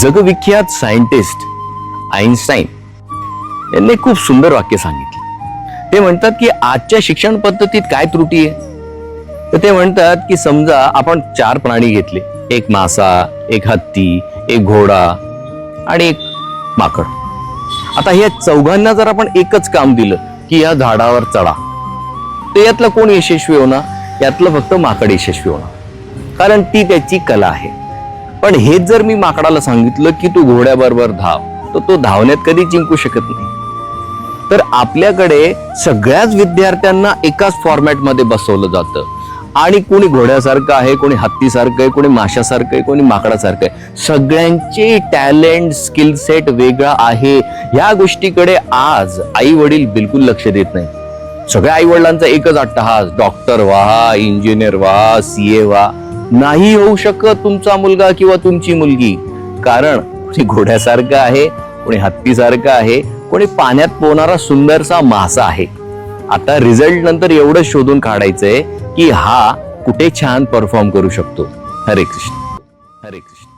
जगविख्यात scientist Einstein यांनी खूप सुंदर वाक्य सांगितलं. ते म्हणतात की आजच्या शिक्षण पद्धतीत काय त्रुटी आहे? तर ते म्हणतात की समजा आपण चार प्राणी घेतले. एक मासा एक हत्ती एक घोडा आणि एक माकड. आता ह्या चौघांना जर आपण एकच काम दिलं की या झाडावर चढा तर यातलं कोण यशस्वी होणार? यातलं फक्त माकड यशस्वी होणार. कारण ती त्याची कला आहे. पण हेच जर मी माकडाला सांगितलं की तू घोड्याबरोबर धाव तर तो धावण्यात कधी जिंकू शकत नाही. तर आपल्याकडे सगळ्याच विद्यार्थ्यांना एकाच फॉर्मॅटमध्ये बसवलं जातं. आणि कोणी घोड्यासारखं आहे कोणी हत्तीसारखं आहे कोणी माशासारखं आहे कोणी माकडासारखं आहे. सगळ्यांचे टॅलेंट स्किल सेट वेगळा आहे. ह्या गोष्टीकडे आज आई वडील बिलकुल लक्ष देत नाही सगळ्या आई वडिलांचा एकच अट्टहास डॉक्टर व्हा इंजिनियर व्हा सी ए व्हा. नाही होऊ शकत तुमचा मुलगा किंवा तुमची मुलगी. कारण कोणी घोड्यासारखं आहे कोणी हत्तीसारखं आहे कोणी पाण्यात पोहणारा सुंदरसा मासा आहे. आता रिझल्ट नंतर एवढं शोधून काढायचंय की हा कुठे छान परफॉर्म करू शकतो. हरे कृष्ण. हरे कृष्ण.